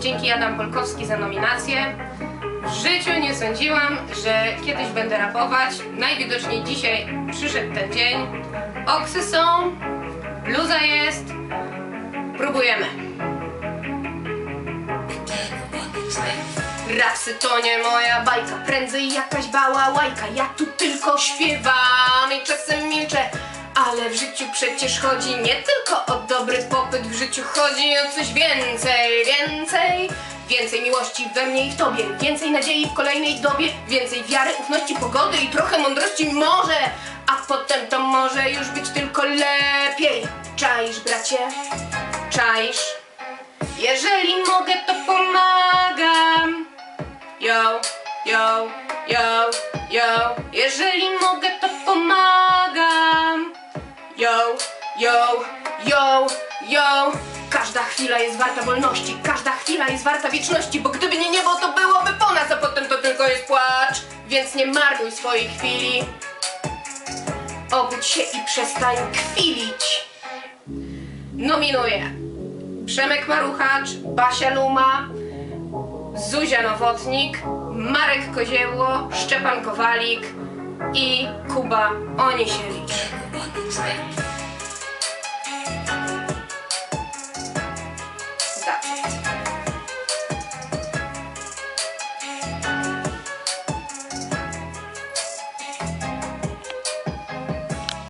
Dzięki Adam Polkowski za nominację. W życiu nie sądziłam, że kiedyś będę rapować. Najwidoczniej dzisiaj przyszedł ten dzień. Oksy są, bluza jest. Próbujemy. Rapsy to nie moja bajka, prędzej jakaś bałałajka. Ja tu tylko śpiewam. Ale w życiu przecież chodzi nie tylko o dobry popyt, w życiu chodzi o coś więcej, więcej. Więcej miłości we mnie i w tobie, więcej nadziei w kolejnej dobie, więcej wiary, ufności, pogody i trochę mądrości może, a potem to może już być tylko lepiej. Czaisz, bracie? Czaisz? Jeżeli mogę, to pomagam. Yo, yo, yo, yo. Jeżeli mogę, Yo, yo, yo. Każda chwila jest warta wolności, każda chwila jest warta wieczności, bo gdyby nie niebo, to byłoby po nas, a potem to tylko jest płacz. Więc nie marnuj swojej chwili. Obudź się i przestań kwilić. Nominuję Przemek Maruchacz, Basia Luma, Zuzia Nowotnik, Marek Kozieło, Szczepan Kowalik i Kuba Oniesiewicz. já.